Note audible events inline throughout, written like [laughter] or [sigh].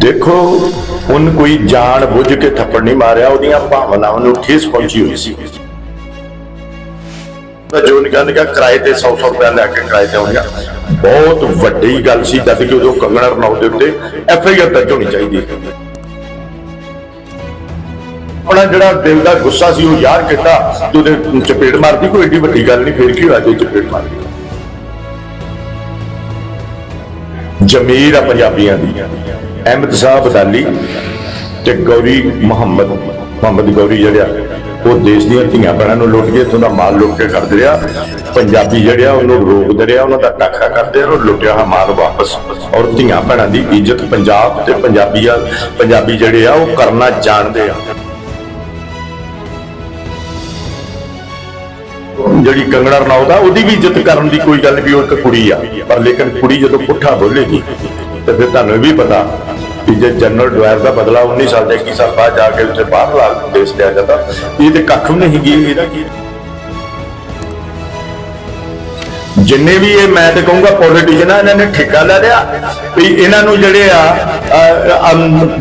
ਦੇਖੋ ਉਹਨ ਕੋਈ ਜਾਣ ਬੁੱਝ ਕੇ ਥੱਪੜ ਨਹੀਂ ਮਾਰਿਆ, ਉਹਦੀਆਂ ਭਾਵਨਾਵਾਂ ਨੂੰ ਠੇਸ ਪਹੁੰਚੀ ਹੋਈ ਸੀ। ਤਾਂ ਜੋ ਨਿਕਲ ਗਿਆ ਕਿਰਾਏ ਤੇ 100 100 ਰੁਪਏ ਲੈ ਕੇ ਕਿਰਾਏ ਤੇ ਆਉਂਦਾ ਬਹੁਤ ਵੱਡੀ ਗੱਲ ਸੀ, ਜਦ ਕਿ ਉਦੋਂ ਕੰਗਣਾ ਰਣੌਤ ਦੇ ਉੱਤੇ ਐਫ ਆਈ ਆਰ ਦਰਜ ਹੋਣੀ ਚਾਹੀਦੀ ਆਪਣਾ ਜਿਹੜਾ ਦਿਲ ਦਾ ਗੁੱਸਾ ਸੀ, ਉਹ ਯਾਰ ਕੀਤਾ, ਤੂੰ ਉਹਦੇ ਚਪੇੜ ਮਾਰਦੀ, ਕੋਈ ਏਡੀ ਵੱਡੀ ਗੱਲ ਨਹੀਂ, ਫਿਰ ਕੀ ਹੋਇਆ ਜੇ ਚਪੇੜ ਮਾਰਦੀ ਜ਼ਮੀਰ ਆ ਪੰਜਾਬੀਆਂ ਦੀ ਅਹਿਮਦ ਸਾਹਿਬ ਅਦਾਲੀ ਤੇ ਗੌਰੀ ਮੁਹੰਮਦ ਮੁਹੰਮਦ ਗੌਰੀ ਜਿਹੜਾ ਉਹ ਦੇਸ਼ ਦੀਆਂ ਧੀਆਂ ਭੈਣਾਂ ਨੂੰ ਲੁੱਟ ਕੇ ਇੱਥੋਂ ਦਾ ਮਾਲ ਲੁੱਟ ਕੇ ਕਰਦੇ ਰਿਹਾ। ਪੰਜਾਬੀ ਜਿਹੜਾ ਉਹਨੂੰ ਰੋਕਦੇ ਰਿਹਾ, ਉਹਨਾਂ ਦਾ ਟੱਕਰਾ ਕਰਦੇ ਰਿਹਾ, ਉਹ ਲੁੱਟਿਆ ਹੋਇਆ ਮਾਲ ਵਾਪਸ। ਔਰ ਧੀਆਂ ਭੈਣਾਂ ਦੀ ਇੱਜ਼ਤ ਪੰਜਾਬ ਤੇ ਪੰਜਾਬੀਆਂ, ਪੰਜਾਬੀ ਜਿਹੜੇ ਆ, ਉਹ ਕਰਨਾ ਜਾਣਦੇ ਆ। ਜਿਹੜੀ ਕੰਗਣਾ ਰਣੌਤ ਉਹਦੀ ਵੀ ਇੱਜ਼ਤ ਕਰਨ ਦੀ ਕੋਈ ਗੱਲ ਵੀ ਉਹ ਇੱਕ ਕੁੜੀ ਆ। ਪਰ ਲੇਕਿਨ ਕੁੜੀ ਜਦੋਂ ਪੁੱਠਾ ਬੋਲੇਗੀ, ਤੇ ਫਿਰ ਤੁਹਾਨੂੰ ਇਹ ਵੀ ਪਤਾ ਕਿ ਜੇ ਜਨਰਲ ਡਵਾਇਰ ਦਾ ਬਦਲਾ 19 ਸਾਲ ਦੇ 21 ਸਾਲ ਬਾਅਦ ਜਾ ਕੇ ਉੱਥੇ ਬਾਹਰ ਲਾ ਦੇਸ਼ ਲਿਆ ਜਾਂਦਾ, ਇਹ ਤੇ ਕੱਖ ਨਹੀਂ ਗਈ ਇਹਦਾ ਕੀ? ਜਿੰਨੇ ਵੀ ਇਹ ਮੈਂ ਤੇ ਕਹੂੰਗਾ ਪੋਲੀਟੀਸ਼ੀਅਨ ਆ, ਇਹਨਾਂ ਨੇ ਠੇਕਾ ਲੈ ਲਿਆ, ਵੀ ਇਹਨਾਂ ਨੂੰ ਜਿਹੜੇ ਆ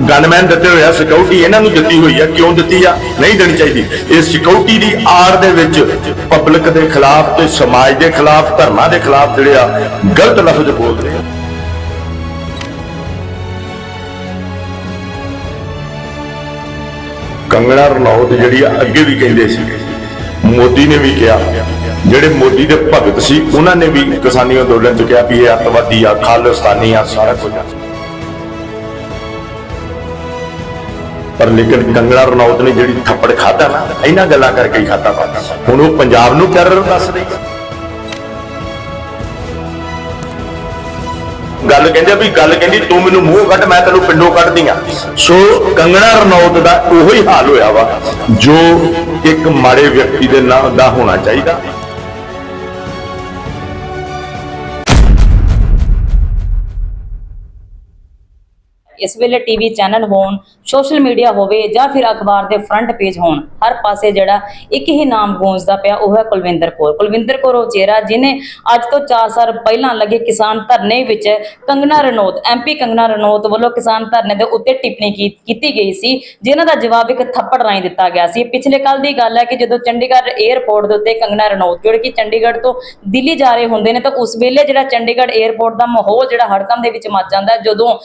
ਗਨਮੈਨ ਦਿੱਤੇ ਹੋਏ ਆ ਸਿਕਿਉਰਿਟੀ ਇਹਨਾਂ ਨੂੰ ਦਿੱਤੀ ਹੋਈ ਆ, ਕਿਉਂ ਦਿੱਤੀ ਆ? ਨਹੀਂ ਦੇਣੀ ਚਾਹੀਦੀ। ਇਹ ਸਿਕਿਉਰਿਟੀ ਦੀ ਆੜ ਦੇ ਵਿੱਚ ਪਬਲਿਕ ਦੇ ਖਿਲਾਫ ਤੇ ਸਮਾਜ ਦੇ ਖਿਲਾਫ, ਧਰਮਾਂ ਦੇ ਖਿਲਾਫ ਜਿਹੜੇ ਆ, ਗਲਤ ਲਫ਼ਜ਼ ਬੋਲਦੇ ਆ। ਕੰਗਣਾ ਰਣੌਤ ਜਿਹੜੀ ਆ ਅੱਗੇ ਵੀ ਕਹਿੰਦੇ ਸੀ। ਮੋਦੀ ਨੇ ਵੀ ਕਿਹਾ, ਜਿਹੜੇ ਮੋਦੀ ਦੇ ਭਗਤ ਸੀ, ਉਹਨਾਂ ਨੇ ਵੀ ਕਿਸਾਨੀ ਅੰਦੋਲਨ ਚ ਕਿਹਾ ਵੀ ਇਹ ਅੱਤਵਾਦੀ ਆ, ਖਾਲਿਸਤਾਨੀ ਆ, ਸਾਰਾ ਕੁਝ ਆ। ਪਰ ਲੇਕਿਨ ਕੰਗਣਾ ਰਣੌਤ ਨੇ ਜਿਹੜੀ ਥੱਪੜ ਖਾਦਾ ਨਾ, ਇਹਨਾਂ ਗੱਲਾਂ ਕਰਕੇ ਹੀ ਖਾਦਾ ਪਾਤਾ ਹੁਣ ਉਹ ਪੰਜਾਬ ਨੂੰ ਟੈਰਰ ਦੱਸ ਰਹੀ ਹੈ ਗੱਲ ਕਹਿੰਦੇ ਵੀ ਗੱਲ ਕਹਿੰਦੀ, ਤੂੰ ਮੈਨੂੰ ਮੂੰਹ ਕੱਢ, ਮੈਂ ਤੈਨੂੰ ਪਿੰਡੋਂ ਕੱਢਦੀ ਆ। ਸੋ ਕੰਗਣਾ ਰਣੌਤ ਦਾ ਉਹੀ ਹਾਲ ਹੋਇਆ ਵਾ, ਜੋ ਇੱਕ ਮਾੜੇ ਵਿਅਕਤੀ ਦੇ ਨਾਲ ਦਾ ਹੋਣਾ ਚਾਹੀਦਾ। ਇਸ ਵੇਲੇ ਟੀਵੀ ਚੈਨਲ ਹੋਣ ਸੋਸ਼ਲ ਮੀਡੀਆ ਹੋਵੇ ਜਾਂ ਫਿਰ ਅਖਬਾਰ ਦੇ ਫਰੰਟ ਪੇਜ ਹੋਣ, ਹਰ ਪਾਸੇ ਜਿਹੜਾ ਇੱਕ ਹੀ ਨਾਮ ਗੂੰਜਦਾ ਪਿਆ ਉਹ ਹੈ ਕੁਲਵਿੰਦਰ ਕੌਰ। ਕੁਲਵਿੰਦਰ ਕੌਰ ਉਹ ਚਿਹਰਾ ਜਿਨੇ ਅੱਜ ਤੋਂ 4 ਸਾਲ ਪਹਿਲਾਂ ਲੱਗੇ ਕਿਸਾਨ ਧਰਨੇ ਵਿੱਚ ਕੰਗਨਾ ਰਣੌਤ ਐਮਪੀ ਕੰਗਨਾ ਰਣੌਤ ਵੱਲੋਂ ਕਿਸਾਨ ਧਰਨੇ ਦੇ ਉੱਤੇ ਟਿੱਪਣੀ ਕੀਤੀ ਗਈ ਸੀ, ਜਿਨ੍ਹਾਂ ਦਾ ਜਵਾਬ ਇੱਕ ਥੱਪੜ ਰਾਹੀਂ ਦਿੱਤਾ ਗਿਆ ਸੀ। ਪਿਛਲੇ ਕੱਲ ਦੀ ਗੱਲ ਹੈ ਕਿ ਜਦੋਂ ਚੰਡੀਗੜ੍ਹ 에ਅਰਪੋਰਟ ਦੇ ਉੱਤੇ ਕੰਗਨਾ ਰਣੌਤ ਜਿਹੜੇ ਕਿ ਚੰਡੀਗੜ੍ਹ ਤੋਂ ਦਿੱਲੀ ਜਾ ਰਹੇ ਹੁੰਦੇ ਨੇ, ਤਾਂ ਉਸ ਵੇਲੇ ਜਿਹੜਾ ਚੰਡੀਗੜ੍ਹ 에ਅਰਪੋਰਟ ਦਾ ਮਾਹੌਲ ਜਿਹੜਾ ਹੜਕਮ ਦੇ ਵਿੱਚ ਮੱਚ ਜਾਂਦਾ ਹੈ ਜਦੋਂ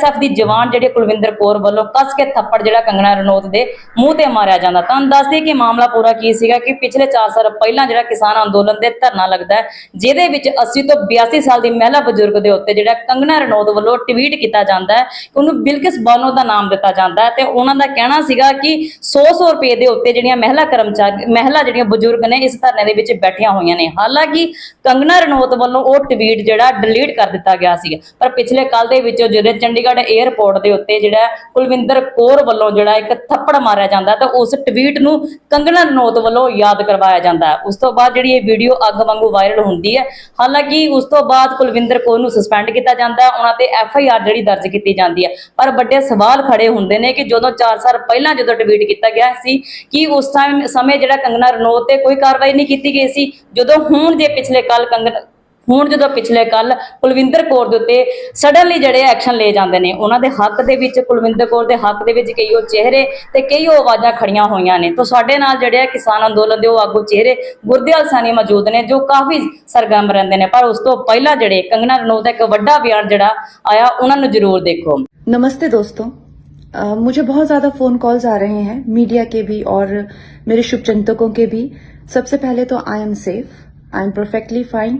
ਸੀਆਈਐਸਐਫ ਦੀ ਜਵਾਨ ਜਿਹੜੇ ਕੁਲਵਿੰਦਰ ਕੌਰ ਵੱਲੋਂ ਕੱਸ ਕੇ ਥੱਪੜ ਜਿਹੜਾ ਕੰਗਣਾ ਰਣੌਤ ਦੇ ਮੂੰਹ ਤੇ ਮਾਰਿਆ ਜਾਂਦਾ। ਤਾਂ ਦੱਸਦੇ ਕਿ ਮਾਮਲਾ ਪੂਰਾ ਕੀ ਸੀਗਾ ਕਿ ਪਿਛਲੇ 4 ਸਾਲ ਪਹਿਲਾਂ ਜਿਹੜਾ ਕਿਸਾਨ ਅੰਦੋਲਨ ਦੇ ਧਰਨਾ ਲੱਗਦਾ ਹੈ, ਜਿਹਦੇ ਵਿੱਚ 80 ਤੋਂ 82 ਸਾਲ ਦੀ ਮਹਿਲਾ ਬਜ਼ੁਰਗ ਦੇ ਉੱਤੇ ਜਿਹੜਾ ਕੰਗਣਾ ਰਣੌਤ ਵੱਲੋਂ ਟਵੀਟ ਕੀਤਾ ਜਾਂਦਾ ਹੈ, ਕਿ ਉਹਨੂੰ ਬਿਲਕਿਸ ਬਾਨੋ ਦਾ ਨਾਮ ਦਿੱਤਾ ਜਾਂਦਾ ਹੈ ਤੇ ਉਹਨਾਂ ਦਾ ਕਹਿਣਾ ਸੀਗਾ ਕਿ 100-100 ਰੁਪਏ ਦੇ ਉੱਤੇ ਜਿਹੜੀਆਂ ਮਹਿਲਾ ਕਰਮਚਾਰੀ, ਮਹਿਲਾ ਜਿਹੜੀਆਂ ਬਜ਼ੁਰਗ ਨੇ ਇਸ ਧਰਨੇ ਦੇ ਵਿੱਚ ਬੈਠੀਆਂ ਹੋਈਆਂ ਨੇ। ਹਾਲਾਂਕਿ ਕੰਗਣਾ ਰਣੌਤ ਵੱਲੋਂ ਉਹ ਟਵੀਟ ਜਿਹੜਾ ਡਿਲੀਟ ਕਰ ਦਿੱਤਾ ਗਿਆ ਸੀ ਪਰ ਪਿਛਲੇ ਕੱਲ ਦੇ ਵਿੱਚ ਜਿਹੜੇ ਚੰਡੀਗੜ੍ਹ 에ਅਰਪੋਰਟ ਦੇ ਉੱਤੇ ਜਿਹੜਾ ਕੁਲਵਿੰਦਰ ਕੌਰ ਵੱਲੋਂ ਜਿਹੜਾ ਇੱਕ ਥੱਪੜ ਮਾਰਿਆ ਜਾਂਦਾ ਤਾਂ ਉਸ ਟਵੀਟ ਨੂੰ ਕੰਗਣਾ ਰਣੌਤ ਵੱਲੋਂ ਯਾਦ ਕਰਵਾਇਆ ਜਾਂਦਾ। ਉਸ ਤੋਂ ਬਾਅਦ ਜਿਹੜੀ ਇਹ ਵੀਡੀਓ ਅੱਗ ਵਾਂਗੂ ਵਾਇਰਲ ਹੁੰਦੀ ਹੈ, ਹਾਲਾਂਕਿ ਉਸ ਤੋਂ ਬਾਅਦ ਕੁਲਵਿੰਦਰ ਕੌਰ ਨੂੰ ਸਸਪੈਂਡ ਕੀਤਾ ਜਾਂਦਾ, ਉਹਨਾਂ ਤੇ ਐਫ ਆਈ ਆਰ ਜਿਹੜੀ ਦਰਜ ਕੀਤੀ ਜਾਂਦੀ ਹੈ। ਪਰ ਵੱਡੇ ਸਵਾਲ ਖੜੇ ਹੁੰਦੇ ਨੇ ਕਿ ਜਦੋਂ 4 ਸਾਲ ਪਹਿਲਾਂ ਜਦੋਂ ਟਵੀਟ ਕੀਤਾ ਗਿਆ ਸੀ ਕਿ ਉਸ ਟਾਈਮ ਸਮੇਂ ਜਿਹੜਾ ਕੰਗਣਾ ਰਣੌਤ ਤੇ ਕੋਈ ਕਾਰਵਾਈ ਨਹੀਂ ਕੀਤੀ ਗਈ ਸੀ, ਜਦੋਂ ਹੁਣ ਜੇ ਪਿਛਲੇ ਕੱਲ ਕੰਗਣਾ ਹੁਣ ਜਦੋਂ ਪਿਛਲੇ ਕੱਲ ਕੁਲਵਿੰਦਰ ਕੌਰ ਦੇ ਉੱਤੇ ਸਡਨਲੀ ਜਿਹੜੇ ਐਕਸ਼ਨ ਲਏ ਜਾਂਦੇ ਨੇ ਉਹਨਾਂ ਦੇ ਹੱਕ ਦੇ ਵਿੱਚ ਕੁਲਵਿੰਦਰ ਕੌਰ ਦੇ ਹੱਕ ਦੇ ਵਿੱਚ ਕਈ ਉਹ ਚਿਹਰੇ ਤੇ ਕਈ ਉਹ ਆਵਾਜ਼ਾਂ ਖੜੀਆਂ ਹੋਈਆਂ ਨੇ ਤਾਂ ਸਾਡੇ ਨਾਲ ਜਿਹੜੇ ਆ ਕਿਸਾਨ ਅੰਦੋਲਨ ਦੇ ਉਹ ਆਗੂ ਚਿਹਰੇ ਗੁਰਦਿਆਲ ਸਾਨੀ ਮੌਜੂਦ ਨੇ ਜੋ ਕਾਫੀ ਸਰਗਰਮ ਰਹਿੰਦੇ ਨੇ ਪਰ ਉਸ ਤੋਂ ਪਹਿਲਾਂ ਜਿਹੜੇ ਕੰਗਨਾ ਰਣੌਤ ਦਾ ਇੱਕ ਵੱਡਾ ਬਿਆਨ ਜਿਹੜਾ ਆਇਆ ਉਹਨਾਂ ਨੂੰ ਜ਼ਰੂਰ ਦੇਖੋ नमस्ते दोस्तों अ, मुझे बहुत ज़्यादा फ़ोन कॉल्स आ रहे हैं मीडिया के भी और मेरे शुभचिंतकों के भी सबसे पहले तो I am safe I am perfectly fine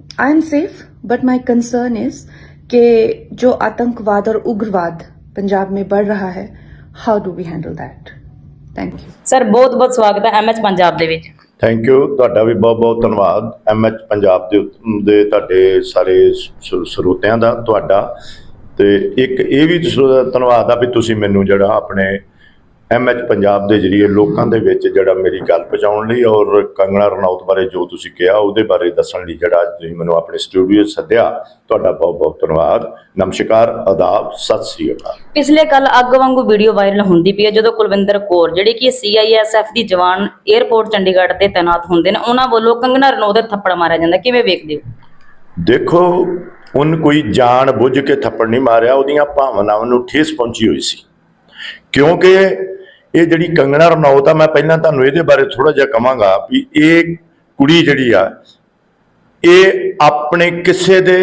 I am safe but my concern is कि जो आतंकवाद और उग्रवाद पंजाब में बढ़ रहा है how do we handle that thank you sir ਬਹੁਤ ਬਹੁਤ ਸਵਾਗਤ ਹੈ ਐਮਐਚ ਪੰਜਾਬ ਦੇ ਵਿੱਚ ਥੈਂਕ ਯੂ ਤੁਹਾਡਾ ਵੀ ਬਹੁਤ ਬਹੁਤ ਧੰਨਵਾਦ ਐਮਐਚ ਪੰਜਾਬ ਦੇ ਉੱਤ- ਦੇ ਤੁਹਾਡੇ ਸਾਰੇ ਸ- ਸਰੋਤਿਆਂ ਦਾ ਤੁਹਾਡਾ ਤੇ ਇੱਕ ਇਹ ਵੀ ਤੁਸ- ਧੰਨਵਾਦ ਆ ਵੀ ਤੁਸੀਂ ਮੈਨੂੰ ਜਿਹੜਾ ਆਪਣੇ ਐਮਐਚ ਪੰਜਾਬ ਦੇ ਜਰੀਏ ਲੋਕਾਂ ਦੇ ਵਿੱਚ ਜਿਹੜਾ ਮੇਰੀ ਗੱਲ ਪਹੁੰਚਾਉਣ ਲਈ ਔਰ ਕੰਗਣਾ ਰਣੌਤ ਬਾਰੇ ਜੋ ਤੁਸੀਂ ਕਿਹਾ ਉਹਦੇ ਬਾਰੇ ਦੱਸਣ ਲਈ ਜਿਹੜਾ ਅੱਜ ਤੁਸੀਂ ਮੈਨੂੰ ਆਪਣੇ ਸਟੂਡੀਓ ਸੱਦਿਆ ਤੁਹਾਡਾ ਬਹੁਤ ਬਹੁਤ ਧੰਨਵਾਦ। ਨਮਸਕਾਰ ਆਦਾਬ ਸਤਿ ਸ੍ਰੀ ਅਕਾਲ। ਪਿਛਲੇ ਕੱਲ ਅੱਗ ਵਾਂਗੂ ਵੀਡੀਓ ਵਾਇਰਲ ਹੁੰਦੀ ਪਈ ਹੈ ਜਦੋਂ ਕੁਲਵਿੰਦਰ ਕੌਰ ਜਿਹੜੀ ਕਿ ਸੀਆਈਐਸਐਫ ਦੀ ਜਵਾਨ 에ਅਰਪੋਰਟ ਚੰਡੀਗੜ੍ਹ ਤੇ ਤਾਇਨਾਤ ਹੁੰਦੇ ਨੇ ਉਹਨਾਂ ਵੱਲੋਂ ਕੰਗਨਾ ਰਣੌਤ ਦੇ ਥੱਪੜ ਮਾਰਿਆ ਜਾਂਦਾ। ਕਿਵੇਂ ਵੇਖਦੇ ਹੋ? ਦੇਖੋ ਉਹਨ ਕੋਈ ਜਾਣ ਬੁੱਝ ਕੇ ਥੱਪੜ ਨਹੀਂ ਮਾਰਿਆ ਉਹਦੀਆਂ ਭਾਵਨਾਵਾਂ ਨੂੰ ਠੇਸ ਪਹੁੰਚੀ ਹੋਈ ਸੀ। ਕਿਉਂਕਿ ਇਹ ਜਿਹੜੀ ਕੰਗਣਾ ਰਣੌਤ ਆ, ਮੈਂ ਪਹਿਲਾਂ ਤੁਹਾਨੂੰ ਇਹਦੇ ਬਾਰੇ ਥੋੜਾ ਜਿਹਾ ਕਵਾਂਗਾ ਵੀ ਇਹ ਕੁੜੀ ਜਿਹੜੀ ਆ, ਇਹ ਆਪਣੇ ਕਿਸੇ ਦੇ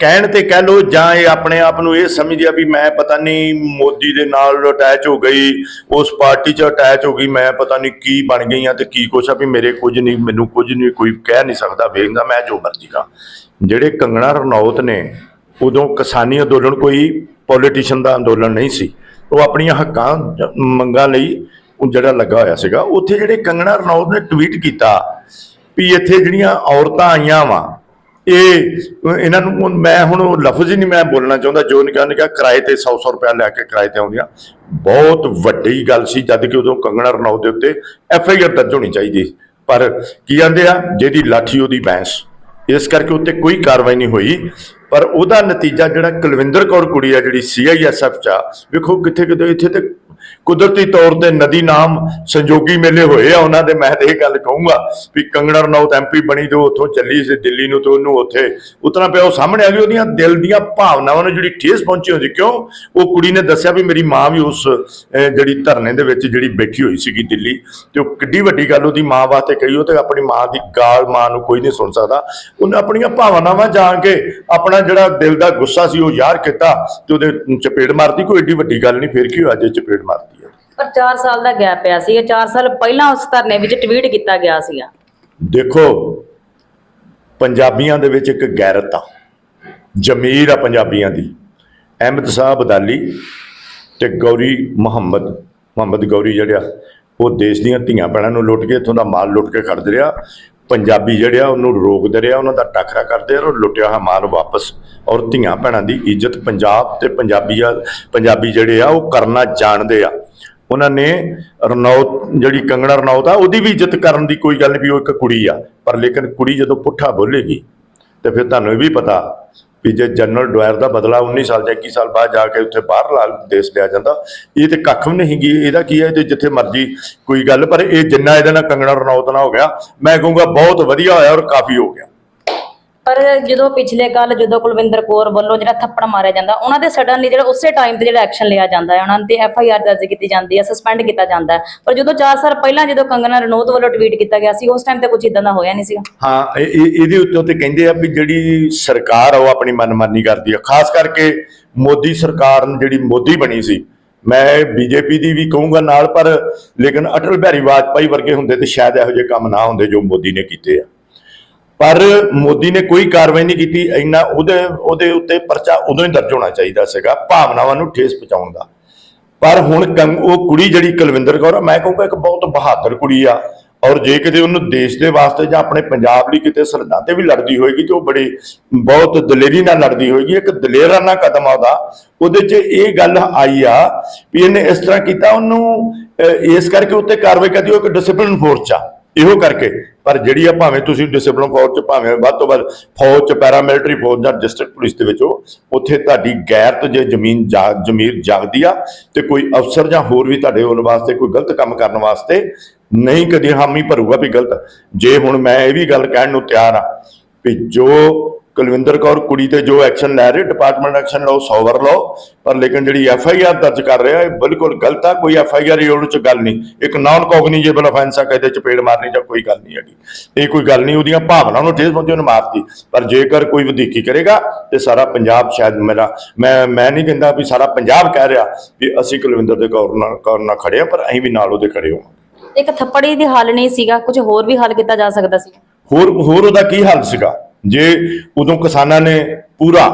ਕਹਿਣ ਤੇ ਕਹਿ ਲੋ ਜਾਂ ਇਹ ਆਪਣੇ ਆਪ ਨੂੰ ਇਹ ਸਮਝਦੀ ਆ ਵੀ ਮੈਂ ਪਤਾ ਨਹੀਂ ਮੋਦੀ ਦੇ ਨਾਲ ਅਟੈਚ ਹੋ ਗਈ, ਉਸ ਪਾਰਟੀ 'ਚ ਅਟੈਚ ਹੋ ਗਈ, ਮੈਂ ਪਤਾ ਨਹੀਂ ਕੀ ਬਣ ਗਈ ਆ ਤੇ ਕੀ ਕੁਛ ਆ ਵੀ ਮੇਰੇ ਕੁਝ ਨਹੀਂ, ਮੈਨੂੰ ਕੁਝ ਨਹੀਂ, ਕੋਈ ਕਹਿ ਨਹੀਂ ਸਕਦਾ, ਵੇਖਦਾ ਮੈਂ ਜੋ ਮਰਜ਼ੀ ਕਰਾਂ। ਜਿਹੜੇ ਕੰਗਣਾ ਰਣੌਤ ਨੇ, ਉਦੋਂ ਕਿਸਾਨੀ ਅੰਦੋਲਨ ਕੋਈ ਪੋਲੀਟੀਸ਼ੀਅਨ ਦਾ ਅੰਦੋਲਨ ਨਹੀਂ ਸੀ। ਉਹ ਆਪਣੀਆਂ ਹੱਕਾਂ ਮੰਗਾਂ ਲਈ ਉਹ ਜਿਹੜਾ ਲੱਗਾ ਹੋਇਆ ਸੀਗਾ, ਉੱਥੇ ਜਿਹੜੇ ਕੰਗਣਾ ਰਣੌਤ ਨੇ ਟਵੀਟ ਕੀਤਾ ਵੀ ਇੱਥੇ ਜਿਹੜੀਆਂ ਔਰਤਾਂ ਆਈਆਂ ਵਾ, ਇਹ, ਇਹਨਾਂ ਨੂੰ ਮੈਂ ਹੁਣ ਲਫ਼ਜ਼ ਹੀ ਨਹੀਂ ਮੈਂ ਬੋਲਣਾ ਚਾਹੁੰਦਾ, ਜੋ ਨਿਕਾ ਨਿਕਾ ਕਿਰਾਏ ਤੇ 100 100 ਰੁਪਏ ਲੈ ਕੇ ਕਿਰਾਏ ਤੇ ਆਉਂਦੀਆਂ। ਬਹੁਤ ਵੱਡੀ ਗੱਲ ਸੀ, ਜਦ ਕਿ ਉਦੋਂ ਕੰਗਣਾ ਰਣੌਤ ਦੇ ਉੱਤੇ ਐਫ ਆਈ ਆਰ ਦਰਜ ਹੋਣੀ ਚਾਹੀਦੀ ਪਰ ਕੀ ਕਹਿੰਦੇ ਆ, ਜਿਹਦੀ ਲਾਠੀ ਉਹਦੀ ਬੈਂਸ ਇਸ ਕਰਕੇ ਉੱਤੇ ਕੋਈ ਕਾਰਵਾਈ ਨਹੀਂ ਹੋਈ। ਪਰ ਉਹਦਾ ਨਤੀਜਾ ਜਿਹੜਾ ਕੁਲਵਿੰਦਰ ਕੌਰ ਕੁੜੀ ਆ, ਜਿਹੜੀ ਸੀਆਈਐਸਐਫ ਚ ਆ, ਵੇਖੋ ਕਿੱਥੇ ਕਿਤੇ ਇੱਥੇ ਤੇ ਕੁਦਰਤੀ ਤੌਰ ਤੇ ਨਦੀ ਨਾਮ ਸੰਜੋਗੀ ਮੇਲੇ ਹੋਏ ਆ, ਉਹਨਾਂ ਦੇ ਮੈਂ ਤੇ ਇਹ ਗੱਲ ਕਹੂੰਗਾ ਵੀ ਕੰਗਣਾ ਰਣੌਤ ਐਮਪੀ ਬਣੀ ਤੇ ਉੱਥੋਂ ਚੱਲੀ ਸੀ ਦਿੱਲੀ ਨੂੰ ਤੇ ਉਹਨੂੰ ਉੱਥੇ ਉਤਨਾ ਪਿਆ। ਉਹ ਸਾਹਮਣੇ ਆ ਗਈ, ਉਹਦੀਆਂ ਦਿਲ ਦੀਆਂ ਭਾਵਨਾਵਾਂ ਨੂੰ ਜਿਹੜੀ ਠੇਸ ਪਹੁੰਚੀ ਹੁੰਦੀ ਕਿਉਂ? ਉਹ ਕੁੜੀ ਨੇ ਦੱਸਿਆ ਵੀ ਮੇਰੀ ਮਾਂ ਵੀ ਉਸ ਜਿਹੜੀ ਧਰਨੇ ਦੇ ਵਿੱਚ ਜਿਹੜੀ ਬੈਠੀ ਹੋਈ ਸੀਗੀ ਦਿੱਲੀ ਤੇ ਉਹ ਕਿੱਡੀ ਵੱਡੀ ਗੱਲ ਉਹਦੀ ਮਾਂ ਵਾਸਤੇ ਕਹੀ। ਉਹ ਤੇ ਆਪਣੀ ਮਾਂ ਦੀ ਗਾਲ ਮਾਂ ਨੂੰ ਕੋਈ ਨਹੀਂ ਸੁਣ ਸਕਦਾ। ਉਹਨੇ ਆਪਣੀਆਂ ਭਾਵਨਾਵਾਂ ਜਾਣ ਕੇ ਆਪਣਾ ਜਿਹੜਾ ਦਿਲ ਦਾ ਗੁੱਸਾ ਸੀ ਉਹ ਯਾਰ ਕੀਤਾ ਤੇ ਉਹਦੇ ਚਪੇੜ ਮਾਰਦੀ ਕੋਈ ਏਡੀ ਵੱਡੀ ਗੱਲ ਨਹੀਂ, ਫਿਰ ਕੀ ਹੋਇਆ ਜੇ ਚਪੇੜ ਮਾਰਦੀ ਹੈ। ਪਰ 4 ਸਾਲ ਦਾ ਗੈਪ ਪਿਆ ਸੀ ਇਹ 4 ਸਾਲ ਪਹਿਲਾਂ ਉਸ ਧਰਨੇ ਵਿੱਚ ਟਵੀਟ ਕੀਤਾ ਗਿਆ ਸੀਗਾ। ਦੇਖੋ ਪੰਜਾਬੀਆਂ ਦੇ ਵਿੱਚ ਇੱਕ ਗੈਰਤ ਆ। ਜ਼ਮੀਰ ਆ ਪੰਜਾਬੀਆਂ ਦੀ। ਅਹਿਮਦ ਸਾਹਿਬ ਅਦਾਲੀ ਤੇ ਗੌਰੀ ਮੁਹੰਮਦ ਮੁਹੰਮਦ ਗੌਰੀ ਜਿਹੜਾ ਉਹ ਦੇਸ਼ ਦੀਆਂ ਧੀਆਂ ਭੈਣਾਂ ਨੂੰ ਲੁੱਟ ਕੇ ਇੱਥੋਂ ਦਾ ਮਾਲ ਲੁੱਟ ਕੇ ਖੜਦ ਰਿਹਾ। ਪੰਜਾਬੀ ਜਿਹੜੇ ਆ, ਉਹਨੂੰ ਰੋਕਦੇ ਰਿਹਾ ਉਹਨਾਂ ਦਾ ਟੱਕਰਾ ਕਰਦੇ ਆ ਔਰ ਲੁੱਟਿਆ ਹੋਇਆ ਮਾਲ ਵਾਪਸ ਔਰ ਧੀਆਂ ਭੈਣਾਂ ਦੀ ਇੱਜ਼ਤ ਪੰਜਾਬ ਤੇ ਪੰਜਾਬੀਆਂ ਪੰਜਾਬੀ ਜਿਹੜੇ ਆ, ਉਹ ਕਰਨਾ ਜਾਣਦੇ ਆ। ਉਹਨਾਂ ਨੇ ਰਣੌਤ, ਜਿਹੜੀ ਕੰਗਣਾ ਰਣੌਤ ਆ, ਉਹਦੀ ਵੀ ਇੱਜ਼ਤ ਕਰਨ ਦੀ ਕੋਈ ਗੱਲ ਨਹੀਂ ਵੀ ਉਹ ਇੱਕ ਕੁੜੀ ਆ, ਪਰ ਲੇਕਿਨ ਕੁੜੀ ਜਦੋਂ ਪੁੱਠਾ ਬੋਲੇਗੀ, ਤੇ ਫਿਰ ਤੁਹਾਨੂੰ ਇਹ ਵੀ ਪਤਾ ਵੀ ਜੇ ਜਨਰਲ ਡੁਆਇਰ ਦਾ ਬਦਲਾ 19 ਸਾਲ ਜਾਂ 21 ਸਾਲ ਬਾਅਦ ਜਾ ਕੇ ਉੱਥੇ ਬਾਹਰ ਬਾਹਰਲਾ ਦੇਸ਼ ਲਿਆ ਜਾਂਦਾ, ਇਹ ਤੇ ਕੱਖ ਵੀ ਨਹੀਂ ਗੀ ਇਹਦਾ ਕੀ ਹੈ ਤੇ ਜਿੱਥੇ ਮਰਜ਼ੀ ਕੋਈ ਗੱਲ, ਪਰ ਇਹ ਜਿੰਨਾ ਇਹਦੇ ਨਾਲ ਕੰਗਣਾ ਰਣੌਤ ਨਾਲ ਹੋ ਗਿਆ, ਮੈਂ ਕਹੂੰਗਾ ਬਹੁਤ ਵਧੀਆ ਹੋਇਆ ਔਰ ਕਾਫੀ ਹੋ ਗਿਆ। ਪਰ ਜਦੋਂ ਪਿਛਲੇ ਕੱਲ ਜਦੋਂ ਕੁਲਵਿੰਦਰ ਕੌਰ ਵੱਲੋਂ ਜਿਹੜਾ ਥੱਪੜ ਮਾਰਿਆ ਜਾਂਦਾ, ਉਹਨਾਂ ਦੇ ਸਡਨਲੀ ਜਿਹੜਾ ਉਸੇ ਟਾਈਮ ਤੇ ਜਿਹੜਾ ਐਕਸ਼ਨ ਲਿਆ ਜਾਂਦਾ ਹੈ, ਉਹਨਾਂ ਤੇ ਐਫ ਆਈ ਆਰ ਦਰਜ ਕੀਤੀ ਜਾਂਦੀ ਹੈ ਸਸਪੈਂਡ ਕੀਤਾ ਜਾਂਦਾ ਹੈ। ਪਰ ਜਦੋਂ 4 ਸਾਲ ਪਹਿਲਾਂ ਜਦੋਂ ਕੰਗਨਾ ਰਣੌਤ ਵੱਲੋਂ ਟਵੀਟ ਕੀਤਾ ਗਿਆ ਸੀ, ਉਸ ਟਾਈਮ ਤੇ ਕੁਝ ਇਦਾਂ ਦਾ ਹੋਇਆ ਨਹੀਂ ਸੀਗਾ। ਹਾਂ ਇਹਦੇ ਉੱਤੇ ਤੇ ਕਹਿੰਦੇ ਆ ਵੀ ਜਿਹੜੀ ਸਰਕਾਰ ਆ, ਉਹ ਆਪਣੀ ਮਨਮਾਨੀ ਕਰਦੀ ਆ। ਖਾਸ ਕਰਕੇ ਮੋਦੀ ਸਰਕਾਰ ਜਿਹੜੀ ਮੋਦੀ ਬਣੀ ਸੀ, ਮੈਂ ਬੀਜੇਪੀ ਦੀ ਵੀ ਕਹੂੰਗਾ ਨਾਲ, ਪਰ ਲੇਕਿਨ ਅਟਲ ਬਿਹਾਰੀ ਵਾਜਪਾਈ ਵਰਗੇ ਹੁੰਦੇ ਤੇ ਸ਼ਾਇਦ ਇਹੋ ਜਿਹੇ ਕੰਮ ਨਾ ਹੁੰਦੇ ਜੋ ਮੋਦੀ ਨੇ ਕੀਤੇ ਆ। ਪਰ ਮੋਦੀ ਨੇ ਕੋਈ ਕਾਰਵਾਈ ਨਹੀਂ ਕੀਤੀ, ਇੰਨਾ ਉਹਦੇ ਉਹਦੇ ਉੱਤੇ ਪਰਚਾ ਉਦੋਂ ਹੀ ਦਰਜ ਹੋਣਾ ਚਾਹੀਦਾ ਸੀਗਾ, ਭਾਵਨਾਵਾਂ ਨੂੰ ਠੇਸ ਪਹੁੰਚਾਉਣ ਦਾ। ਪਰ ਹੁਣ ਕੰਗ- ਉਹ ਕੁੜੀ ਜਿਹੜੀ ਕੁਲਵਿੰਦਰ ਕੌਰ ਆ, ਮੈਂ ਕਹੂੰਗਾ ਇੱਕ ਬਹੁਤ ਬਹਾਦਰ ਕੁੜੀ ਆ, ਔਰ ਜੇ ਕਿਤੇ ਉਹਨੂੰ ਦੇਸ਼ ਦੇ ਵਾਸਤੇ ਜਾਂ ਆਪਣੇ ਪੰਜਾਬ ਲਈ ਕਿਤੇ ਸਰਹੱਦਾਂ ਤੇ ਵੀ ਲੜਦੀ ਹੋਏਗੀ ਤੇ ਉਹ ਬੜੀ, ਬਹੁਤ ਦਲੇਰੀ ਨਾਲ ਲੜਦੀ ਹੋਏਗੀ, ਇੱਕ ਦਲੇਰਾਨਾ ਕਦਮ ਆ ਉਹਦੇ 'ਚ ਇਹ ਗੱਲ ਆਈ ਆ ਵੀ ਇਹਨੇ ਇਸ ਤਰ੍ਹਾਂ ਕੀਤਾ, ਉਹਨੂੰ ਇਸ ਕਰਕੇ ਉੱਤੇ ਕਾਰਵਾਈ ਕਰਦੀ, ਉਹ ਇੱਕ ਡਿਸਪਲਿਨ ਫੋਰਸ ਆ, ਇਹੋ ਕਰਕੇ। ਪਰ ਜਿਹੜੀ ਆ ਭਾਵੇਂ ਤੁਸੀਂ ਡਿਸਪਲਿਨ ਫੌਜ ਚ, ਭਾਵੇਂ ਵੱਧ ਤੋਂ ਵੱਧ ਫੌਜ ਚ ਪੈਰਾਮਿਲਟਰੀ ਫੌਜ ਜਾਂ ਡਿਸਟ੍ਰਿਕਟ ਪੁਲਿਸ ਦੇ ਵਿੱਚ ਹੋ, ਉੱਥੇ ਤੁਹਾਡੀ ਗੈਰਤ ਜੇ ਜ਼ਮੀਨ ਜਾਗ ਜ਼ਮੀਰ ਜਾਗਦੀ ਆ ਤੇ ਕੋਈ ਅਫਸਰ ਜਾਂ ਹੋਰ ਵੀ ਤੁਹਾਡੇ ਵੱਲ ਵਾਸਤੇ ਕੋਈ ਗਲਤ ਕੰਮ ਕਰਨ ਵਾਸਤੇ ਨਹੀਂ ਕਦੀ ਹਾਮੀ ਭਰੂਗਾ ਵੀ ਗਲਤ। ਜੇ ਹੁਣ ਮੈਂ ਇਹ ਵੀ ਗੱਲ ਕਹਿਣ ਨੂੰ ਤਿਆਰ ਆ ਵੀ ਜੋ ਕੁਲਵਿੰਦਰ ਕੌਰ ਕੁੜੀ ਤੇ ਜੋ ਐਕਸ਼ਨ ਲੈ ਰਹੇ ਡਿਪਾਰਟਮੈਂਟ ਐਕਸ਼ਨ ਲਓ 100 ਵਾਰ ਲਓ ਪਰ ਲੇਕਿਨ ਜਿਹੜੀ ਐਫ ਆਈ ਆਰ ਦਰਜ ਕਰ ਰਿਹਾ ਇਹ ਬਿਲਕੁਲ ਗਲਤ ਆ ਕੋਈ ਐਫ ਆਈ ਆਰ ਉਹਦੇ ਚ ਗੱਲ ਨਹੀਂ। ਇੱਕ ਨਾਨ ਕੋਗਨੀਜੇਬਲ ਅਫੈਂਸ ਆ ਕਹਿੰਦੇ ਚਪੇੜ ਮਾਰਨੀ ਜਾਂ ਕੋਈ ਗੱਲ ਨਹੀਂ ਹੈਗੀ। ਇਹ ਕੋਈ ਗੱਲ ਨਹੀਂ ਉਹਦੀਆਂ ਭਾਵਨਾਵਾਂ ਨੂੰ ਠੇਸ ਪਹੁੰਚੀ ਉਹਨੇ ਮਾਰਤੀ। ਪਰ ਜੇਕਰ ਕੋਈ ਵਧੀਕੀ ਕਰੇਗਾ ਤੇ ਸਾਰਾ ਪੰਜਾਬ ਸ਼ਾਇਦ ਮੇਰਾ ਮੈਂ ਮੈਂ ਨਹੀਂ ਕਹਿੰਦਾ ਵੀ ਸਾਰਾ ਪੰਜਾਬ ਕਹਿ ਰਿਹਾ ਵੀ ਅਸੀਂ ਕੁਲਵਿੰਦਰ ਦੇ ਕੌਰ ਨਾਲ ਕੌਰ ਨਾਲ ਖੜੇ ਆ ਪਰ ਅਸੀਂ ਵੀ ਨਾਲ ਉਹਦੇ ਖੜੇ ਹਾਂ ਇੱਕ ਥੱਪੜੀ ਦੀ ਹੱਲ ਨਹੀਂ ਸੀਗਾ ਕੁਝ ਹੋਰ ਵੀ ਹੱਲ ਕੀਤਾ ਜਾ ਸਕਦਾ ਸੀ? ਹੋਰ ਹੋਰ ਉਹਦਾ ਕੀ ਹੱਲ ਸੀਗਾ? ਜੇ ਉਦੋਂ ਕਿਸਾਨਾਂ ਨੇ ਪੂਰਾ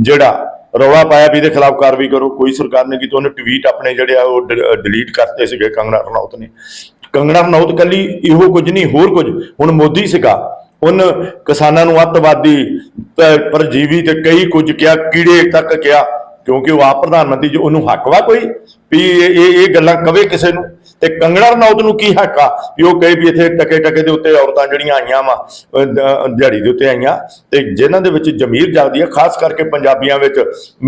ਜਿਹੜਾ ਰੌਲਾ ਪਾਇਆ ਵੀ ਇਹਦੇ ਖਿਲਾਫ ਕਾਰਵਾਈ ਕਰੋ, ਕੋਈ ਸਰਕਾਰ ਨੇ ਕੀਤੀ, ਉਹਨੇ ਟਵੀਟ ਆਪਣੇ ਜਿਹੜੇ ਆ ਉਹ ਡਿਲੀਟ ਕਰਤੇ ਸੀਗੇ ਕੰਗਣਾ ਰਣੌਤ ਨੇ। ਕੰਗਣਾ ਰਣੌਤ ਕੱਲੀ ਇਹੋ ਕੁਝ ਨਹੀਂ, ਹੋਰ ਕੁਝ। ਹੁਣ ਮੋਦੀ ਸੀਗਾ ਉਹਨ ਕਿਸਾਨਾਂ ਨੂੰ ਅੱਤਵਾਦੀ ਪਰਜੀਵੀ ਤੇ ਕਈ ਕੁਝ ਕਿਹਾ, ਕੀੜੇ ਤੱਕ ਕਿਹਾ, ਕਿਉਂਕਿ ਉਹ ਆਪ ਪ੍ਰਧਾਨ ਮੰਤਰੀ ਜੀ, ਉਹਨੂੰ ਹੱਕ ਵਾ ਕੋਈ? ਵੀ ਇਹ ਇਹ ਗੱਲਾਂ ਕਵੇ ਕਿਸੇ ਨੂੰ? ਤੇ ਕੰਗਣਾ ਰਣੌਤ ਨੂੰ ਕੀ ਹੱਕ ਆ? ਵੀ ਉਹ ਕਹੇ ਵੀ ਇੱਥੇ ਟਕੇ ਟਕੇ ਦੇ ਉੱਤੇ ਔਰਤਾਂ ਜਿਹੜੀਆਂ ਆਈਆਂ ਵਾ ਦਿਹਾੜੀ ਦੇ ਉੱਤੇ ਆਈਆਂ, ਤੇ ਜਿਨ੍ਹਾਂ ਦੇ ਵਿੱਚ ਜ਼ਮੀਰ ਜਾਗਦੀ ਆ, ਖਾਸ ਕਰਕੇ ਪੰਜਾਬੀਆਂ ਵਿੱਚ,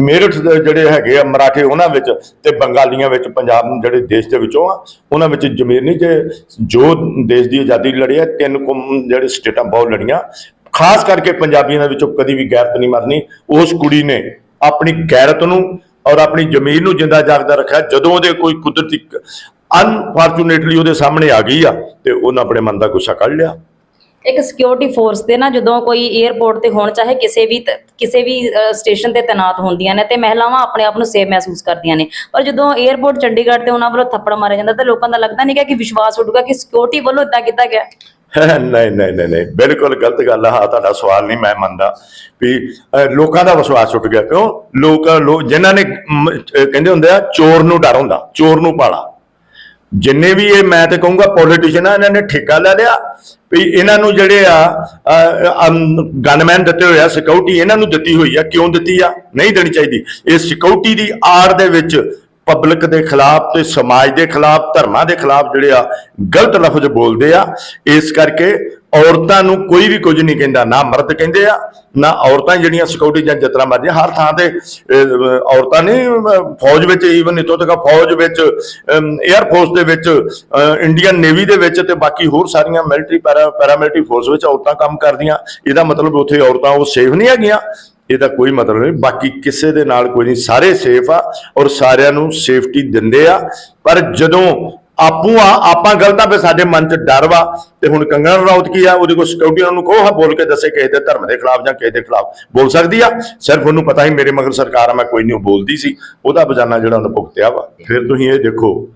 ਮੇਰਠ ਜਿਹੜੇ ਹੈਗੇ ਆ ਮਰਾਠੇ ਉਹਨਾਂ ਵਿੱਚ, ਤੇ ਬੰਗਾਲੀਆਂ ਵਿੱਚ, ਪੰਜਾਬ ਜਿਹੜੇ ਦੇਸ਼ ਦੇ ਵਿੱਚੋਂ ਆ, ਉਹਨਾਂ ਵਿੱਚ ਜ਼ਮੀਰ ਨਹੀਂ, ਜੇ ਜੋ ਦੇਸ਼ ਦੀ ਆਜ਼ਾਦੀ ਲੜੀ ਆ ਤਿੰਨ ਕੌਮ ਜਿਹੜੇ ਸਟੇਟਾਂ ਬਹੁਤ ਲੜੀਆਂ, ਖਾਸ ਕਰਕੇ ਪੰਜਾਬੀਆਂ ਦੇ ਵਿੱਚੋਂ ਕਦੀ ਵੀ ਗੈਰਤ ਨਹੀਂ ਮਰਨੀ, ਉਸ ਕੁੜੀ ਨੇ ਆਪਣੀ ਗੈਰਤ ਨੂੰ ਔਰ ਆਪਣੀ ਜ਼ਮੀਰ ਨੂੰ ਜਿੰਦਾ ਜਾਗਦਾ ਰੱਖਿਆ, ਜਦੋਂ ਉਹਦੇ ਕੋਈ ਕੁਦਰਤੀ ਅਨਫੋਰਚੂਨੇਟਲੀ ਉਹਦੇ ਸਾਹਮਣੇ ਆ ਗਈ ਆ ਤੇ ਉਹਨਾਂ ਆਪਣੇ ਮਨ ਦਾ ਗੁੱਸਾ ਕੱਢ ਲਿਆ। ਇੱਕ ਸਿਕਿਉਰਿਟੀ ਫੋਰਸ ਤੇ ਨਾ ਜਦੋਂ ਕੋਈ 에ਅਰਪੋਰਟ ਤੇ ਹੋਣ ਚਾਹੇ ਕਿਸੇ ਵੀ ਕਿਸੇ ਵੀ ਸਟੇਸ਼ਨ ਤੇ ਤੈਨਾਤ ਹੁੰਦੀਆਂ ਨੇ ਤੇ ਮਹਿਲਾਵਾਂ ਆਪਣੇ ਆਪ ਨੂੰ ਸੇਫ ਮਹਿਸੂਸ ਕਰਦੀਆਂ ਨੇ। ਪਰ ਜਦੋਂ 에ਅਰਪੋਰਟ ਚੰਡੀਗੜ੍ਹ ਤੇ ਉਹਨਾਂ ਵੱਲੋਂ ਥੱਪੜ ਮਾਰਿਆ ਜਾਂਦਾ ਤਾਂ ਲੋਕਾਂ ਦਾ ਲੱਗਦਾ ਨਹੀਂ ਕਿ ਵਿਸ਼ਵਾਸ ਉੱਡੂਗਾ ਕਿ ਸਿਕਿਉਰਿਟੀ ਵੱਲੋਂ ਇਦਾਂ ਕੀਤਾ ਗਿਆ। [laughs] ਨਹੀਂ ਨਹੀਂ ਨਹੀਂ ਨਹੀਂ ਬਿਲਕੁਲ ਗਲਤ ਗੱਲ ਆ। ਤੁਹਾਡਾ ਸਵਾਲ ਨਹੀਂ ਮੈਂ ਮੰਨਦਾ ਵੀ ਲੋਕਾਂ ਦਾ ਵਿਸ਼ਵਾਸ ਉੱਠ ਗਿਆ। ਕਿਉਂ? ਲੋਕ ਜਿਨ੍ਹਾਂ ਨੇ ਕਹਿੰਦੇ ਹੁੰਦੇ ਆ ਚੋਰ ਨੂੰ ਡਰ ਹੁੰਦਾ ਚੋਰ ਨੂੰ ਪਾਲਾ। ਜਿੰਨੇ ਵੀ ਇਹ ਮੈਂ ਤੇ ਕਹੂੰਗਾ ਪੋਲੀਟੀਸ਼ੀਅਨ ਆ, ਇਹਨਾਂ ਨੇ ਠੇਕਾ ਲੈ ਲਿਆ। ਵੀ ਇਹਨਾਂ ਨੂੰ ਜਿਹੜੇ ਆ ਗਨਮੈਨ ਦਿੱਤੇ ਹੋਏ ਆ ਸਿਕਿਉਰਿਟੀ ਇਹਨਾਂ ਨੂੰ ਦਿੱਤੀ ਹੋਈ ਆ। ਕਿਉਂ ਦਿੱਤੀ ਆ? ਨਹੀਂ ਦੇਣੀ ਚਾਹੀਦੀ। ਇਹ ਸਿਕਿਉਰਿਟੀ ਦੀ ਆੜ ਦੇ ਵਿੱਚ ਪਬਲਿਕ ਦੇ ਖਿਲਾਫ ਤੇ ਸਮਾਜ ਦੇ ਖਿਲਾਫ, ਧਰਮਾਂ ਦੇ ਖਿਲਾਫ ਜਿਹੜੇ ਆ, ਗਲਤ ਲਫ਼ਜ਼ ਬੋਲਦੇ ਆ। ਇਸ ਕਰਕੇ ਔਰਤਾਂ ਨੂੰ ਕੋਈ ਵੀ ਕੁਝ ਨਹੀਂ ਕਹਿੰਦਾ, ਨਾ ਮਰਦ ਕਹਿੰਦੇ ਆ, ਨਾ ਔਰਤਾਂ ਜਿਹੜੀਆਂ ਸਿਕਿਉਰਿਟੀ ਜਾਂ ਜਤਰਾ ਮਾਰਦੀਆਂ ਹਰ ਥਾਂ ਤੇ ਔਰਤਾਂ ਨਹੀਂ ਫੌਜ ਵਿੱਚ ਈਵਨ ਇਤੋਂ ਤੱਕ ਫੌਜ ਵਿੱਚ 에ਅਰ ਫੋਰਸ ਦੇ ਵਿੱਚ ਇੰਡੀਅਨ ਨੇਵੀ ਦੇ ਵਿੱਚ ਤੇ ਬਾਕੀ ਹੋਰ ਸਾਰੀਆਂ ਮਿਲਟਰੀ ਪੈਰਾ ਪੈਰਾਮਿਲਟਰੀ ਫੋਰਸ ਵਿੱਚ ਔਰਤਾਂ ਕੰਮ ਕਰਦੀਆਂ। ਇਹਦਾ ਮਤਲਬ ਉੱਥੇ ਔਰਤਾਂ ਉਹ ਸੇਫ ਨਹੀਂ ਹੈਗੀਆਂ। ਇਹਦਾ ਕੋਈ ਮਤਲਬ ਨਹੀਂ, ਬਾਕੀ ਕਿਸੇ ਦੇ ਨਾਲ ਕੋਈ ਨਹੀਂ, ਸਾਰੇ ਸੇਫ ਆ ਔਰ ਸਾਰਿਆਂ ਨੂੰ ਸੇਫਟੀ ਦਿੰਦੇ ਆ। ਪਰ ਜਦੋਂ ਆਪੂ ਆ, ਆਪਾਂ ਗਲਤ ਆ ਫੇ ਸਾਡੇ ਮਨ 'ਚ ਡਰ ਵਾ। ਤੇ ਹੁਣ ਕੰਗਣਾ ਰਣੌਤ ਕੀ ਆ? ਉਹਦੇ ਕੋਲ ਸਿਕਿਉਰਿਟੀ ਉਹਨੂੰ ਕਹੋ ਬੋਲ ਕੇ ਦੱਸੇ ਕਿਸੇ ਦੇ ਧਰਮ ਦੇ ਖਿਲਾਫ ਜਾਂ ਕਿਸੇ ਦੇ ਖਿਲਾਫ ਬੋਲ ਸਕਦੀ ਆ। ਸਿਰਫ ਉਹਨੂੰ ਪਤਾ ਹੀ ਮੇਰੇ ਮਗਰ ਸਰਕਾਰ ਆ, ਮੈਂ ਕੋਈ ਨਹੀਂ, ਉਹ ਬੋਲਦੀ ਸੀ। ਉਹਦਾ ਬਜਾਨਾ ਜਿਹੜਾ ਉਹਨੇ ਭੁਗਤਿਆ ਵਾ। ਫਿਰ ਤੁਸੀਂ ਇਹ ਦੇਖੋ,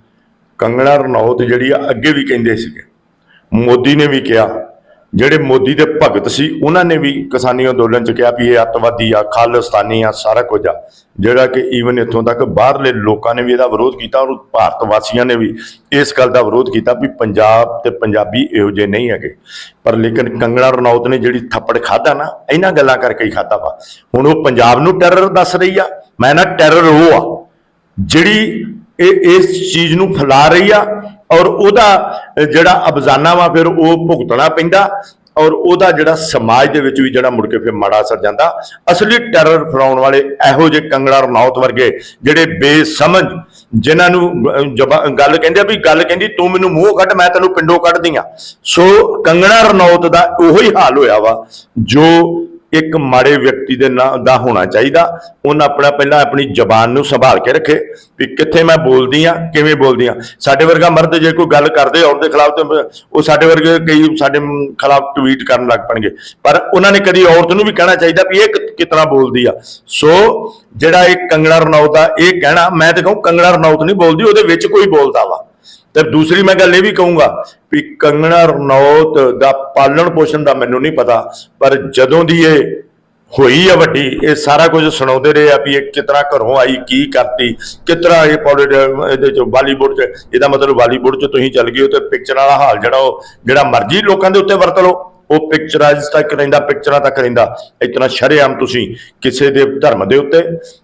ਕੰਗਣਾ ਰਣੌਤ ਜਿਹੜੀ ਆ, ਅੱਗੇ ਵੀ ਕਹਿੰਦੇ ਸੀਗੇ। ਮੋਦੀ ਨੇ ਵੀ ਕਿਹਾ ਜਿਹੜੇ ਮੋਦੀ ਦੇ ਭਗਤ ਸੀ, ਉਹਨਾਂ ਨੇ ਵੀ ਕਿਸਾਨੀ ਅੰਦੋਲਨ ਚ ਕਿਹਾ ਵੀ ਇਹ ਅੱਤਵਾਦੀ ਆ, ਖਾਲਿਸਤਾਨੀ ਆ, ਸਾਰਾ ਕੁਝ ਆ। ਜਿਹੜਾ ਕਿ ਈਵਨ ਇੱਥੋਂ ਤੱਕ ਬਾਹਰਲੇ ਲੋਕਾਂ ਨੇ ਵੀ ਇਹਦਾ ਵਿਰੋਧ ਕੀਤਾ ਔਰ ਭਾਰਤ ਵਾਸੀਆਂ ਨੇ ਵੀ ਇਸ ਗੱਲ ਦਾ ਵਿਰੋਧ ਕੀਤਾ ਵੀ ਪੰਜਾਬ ਤੇ ਪੰਜਾਬੀ ਇਹੋ ਜਿਹੇ ਨਹੀਂ ਹੈਗੇ। ਪਰ ਲੇਕਿਨ ਕੰਗਣਾ ਰਣੌਤ ਨੇ ਜਿਹੜੀ ਥੱਪੜ ਖਾਦਾ ਨਾ, ਇਹਨਾਂ ਗੱਲਾਂ ਕਰਕੇ ਹੀ ਖਾਦਾ ਵਾ। ਹੁਣ ਉਹ ਪੰਜਾਬ ਨੂੰ ਟੈਰਰ ਦੱਸ ਰਹੀ ਆ, ਮੈਂ ਨਾ ਟੈਰਰ ਉਹ ਆ, ਜਿਹੜੀ ਇਹ ਇਸ ਚੀਜ਼ ਨੂੰ ਫੈਲਾ ਰਹੀ ਆ ਔਰ ਉਹਦਾ ਜਿਹੜਾ ਅਬਜ਼ਾਨਾ ਵਾ ਫਿਰ ਉਹ ਭੁਗਤਣਾ ਪੈਂਦਾ ਔਰ ਉਹਦਾ ਜਿਹੜਾ ਸਮਾਜ ਦੇ ਵਿੱਚ ਵੀ ਜਿਹੜਾ ਮੁੜ ਕੇ ਫਿਰ ਮਾੜਾ ਅਸਰ ਜਾਂਦਾ। ਅਸਲੀ ਟੈਰਰ ਫੈਲਾਉਣ ਵਾਲੇ ਇਹੋ ਜਿਹੇ ਕੰਗਣਾ ਰਣੌਤ ਵਰਗੇ ਜਿਹੜੇ ਬੇਸਮਝ, ਜਿਨ੍ਹਾਂ ਨੂੰ ਜਬਾ- ਗੱਲ ਕਹਿੰਦੇ ਆ ਵੀ ਗੱਲ ਕਹਿੰਦੀ, ਤੂੰ ਮੈਨੂੰ ਮੂੰਹ ਕੱਢ, ਮੈਂ ਤੈਨੂੰ ਪਿੰਡੋਂ ਕੱਢਦੀ ਆ। ਸੋ ਕੰਗਣਾ ਰਣੌਤ ਦਾ ਉਹੀ ਹਾਲ ਹੋਇਆ ਵਾ, ਜੋ ਇੱਕ ਮਾੜੇ ਵਿਅਕਤੀ ਦੇ ਨਾਂ ਦਾ ਹੋਣਾ ਚਾਹੀਦਾ। ਉਹਨਾਂ ਆਪਣਾ ਪਹਿਲਾਂ ਆਪਣੀ ਜ਼ਬਾਨ ਨੂੰ ਸੰਭਾਲ ਕੇ ਰੱਖੇ ਵੀ ਕਿੱਥੇ ਮੈਂ ਬੋਲਦੀ ਆ ਕਿਵੇਂ ਬੋਲਦੀ ਆ ਸਾਡੇ ਵਰਗਾ ਮਰਦ ਜੇ ਕੋਈ ਗੱਲ ਕਰਦੇ ਔਰਤ ਦੇ ਖਿਲਾਫ ਤੇ ਉਹ ਸਾਡੇ ਵਰਗੇ ਕਈ ਸਾਡੇ ਖਿਲਾਫ ਟਵੀਟ ਕਰਨ ਲੱਗ ਪਣਗੇ। ਪਰ ਉਹਨਾਂ ਨੇ ਕਦੀ ਔਰਤ ਨੂੰ ਵੀ ਕਹਿਣਾ ਚਾਹੀਦਾ ਵੀ ਇਹ ਕਿ- ਕਿਤਨਾ ਬੋਲਦੀ ਆ। ਸੋ ਜਿਹੜਾ ਇਹ ਕੰਗਣਾ ਰਣੌਤ ਦਾ ਇਹ ਕਹਿਣਾ, ਮੈਂ ਤੇ ਕਹੂੰ ਕੰਗਣਾ ਰਣੌਤ ਨਹੀਂ ਬੋਲਦੀ, ਉਹਦੇ ਵਿੱਚ ਕੋਈ ਬੋਲਦਾ ਵਾ। ਤੇ ਦੂਸਰੀ ਮੈਂ ਗੱਲ ਇਹ ਵੀ ਕਹੂੰਗਾ ਵੀ ਕੰਗਣਾ ਰਣੌਤ ਦਾ ਪਾਲਣ ਪੋਸ਼ਣ ਦਾ ਮੈਨੂੰ ਨਹੀਂ ਪਤਾ, ਪਰ ਜਦੋਂ ਦੀ ਇਹ ਹੋਈ ਆ ਵੱਡੀ, ਇਹ ਸਾਰਾ ਕੁਝ ਸੁਣਾਉਂਦੇ ਰਹੇ ਆ ਵੀ ਇਹ ਕਿਤਨਾ ਘਰੋਂ ਆਈ, ਕੀ ਕਰਤੀ, ਕਿਤਨਾ ਇਹ ਪੌਲਿਟ ਇਹਦੇ ਚ ਬਾਲੀਵੁੱਡ ਚ, ਇਹਦਾ ਮਤਲਬ ਬਾਲੀਵੁੱਡ ਚ ਤੁਸੀਂ ਚੱਲ ਗਏ ਹੋ ਤੇ ਪਿਕਚਰ ਵਾਲਾ ਹਾਲ ਜਿਹੜਾ ਉਹ, ਜਿਹੜਾ ਮਰਜ਼ੀ ਲੋਕਾਂ ਦੇ ਉੱਤੇ ਵਰਤ ਲਓ। ਉਹ ਪਿਕਚਰਾਈਜ਼ ਤੱਕ ਰਹਿੰਦਾ ਪਿਕਚਰਾਂ ਤੱਕ ਰਹਿੰਦਾ। ਇਤਨਾ ਸ਼ਰੇਆਮ ਤੁਸੀਂ ਕਿਸੇ ਦੇ ਧਰਮ ਦੇ ਉੱਤੇ,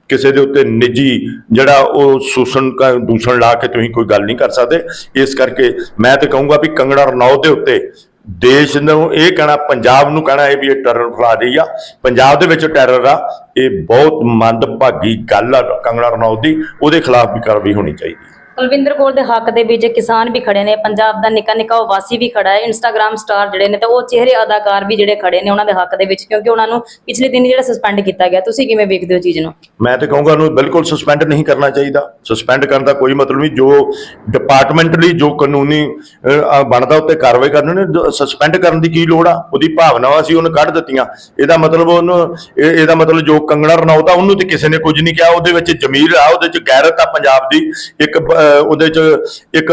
ਕਿਸੇ ਦੇ ਉੱਤੇ ਨਿੱਜੀ ਜਿਹੜਾ ਉਹ ਸ਼ੋਸ਼ਣ ਕ- ਦੂਸ਼ਣ ਲਾ ਕੇ ਤੁਸੀਂ ਕੋਈ ਗੱਲ ਨਹੀਂ ਕਰ ਸਕਦੇ। ਇਸ ਕਰਕੇ ਮੈਂ ਤੇ ਕਹੂੰਗਾ ਵੀ ਕੰਗਣਾ ਰਣੌਤ ਦੇ ਉੱਤੇ ਦੇਸ਼ ਨੂੰ ਇਹ ਕਹਿਣਾ, ਪੰਜਾਬ ਨੂੰ ਕਹਿਣਾ ਇਹ ਵੀ ਇਹ ਟੈਰਰ ਫੈਲਾ ਰਹੀ ਆ। ਪੰਜਾਬ ਦੇ ਵਿੱਚ ਟੈਰਰ ਆ। ਇਹ ਬਹੁਤ ਮੰਦਭਾਗੀ ਗੱਲ ਆ ਕੰਗਣਾ ਰਣੌਤ ਦੀ। ਉਹਦੇ ਖਿਲਾਫ ਵੀ ਕਾਰਵਾਈ ਹੋਣੀ ਚਾਹੀਦੀ। ਕੁਲਵਿੰਦਰ ਕੌਰ ਦੇ ਹੱਕ ਦੇ ਵਿੱਚ ਕਿਸਾਨ ਵੀ ਖੜੇ ਨੇ, ਪੰਜਾਬ ਦਾ ਨਿੱਕਾ ਨਿੱਕਾ ਵਾਸੀ ਵੀ ਖੜਾ ਹੈ ਇੰਸਟਾਗ੍ਰam ਸਟਾਰ ਜਿਹੜੇ ਨੇ ਤੇ ਉਹ ਚਿਹਰੇ ਅਦਾਕਾਰ ਵੀ ਜਿਹੜੇ ਖੜੇ ਨੇ ਉਹਨਾਂ ਦੇ ਹੱਕ ਦੇ ਵਿੱਚ, ਕਿਉਂਕਿ ਉਹਨਾਂ ਨੂੰ ਪਿਛਲੇ ਦਿਨ ਜਿਹੜਾ ਸਸਪੈਂਡ ਕੀਤਾ ਗਿਆ, ਤੁਸੀਂ ਕਿਵੇਂ ਵੇਖਦੇ ਹੋ ਚੀਜ਼ ਨੂੰ? ਮੈਂ ਤੇ ਕਹੂੰਗਾ ਉਹਨੂੰ ਬਿਲਕੁਲ ਸਸਪੈਂਡ ਨਹੀਂ ਕਰਨਾ ਚਾਹੀਦਾ ਸਸਪੈਂਡ ਕਰਨ ਦਾ ਕੋਈ ਮਤਲਬ ਨਹੀਂ, ਜੋ ਡਿਪਾਰਟਮੈਂਟਲੀ ਜੋ ਕਾਨੂੰਨੀ ਬਣਦਾ ਉੱਤੇ ਕਾਰਵਾਈ ਕਰਨ ਨੇ ਸਸਪੈਂਡ ਕਰਨ ਦੀ ਕੀ ਲੋੜ ਆ? ਉਹਦੀ ਭਾਵਨਾਵਾਂ ਸੀ ਉਹਨੇ ਕੱਢ ਦਿੱਤੀਆਂ। ਇਹਦਾ ਮਤਲਬ ਉਹਨੂੰ ਇਹਦਾ ਮਤਲਬ ਜੋ ਕੰਗਣਾ ਰਣੌਤ ਉਹਨੂੰ ਤੇ ਕਿਸੇ ਨੇ ਕੁਝ ਨਹੀਂ ਕਿਹਾ, ਉਹਦੇ ਵਿੱਚ ਜ਼ਮੀਰ ਆ, ਉਹਦੇ ਵਿੱਚ ਗੈਰਤ ਆ ਪੰਜਾਬ ਦੀ, ਇੱਕ ਉਹਦੇ ਚ ਇੱਕ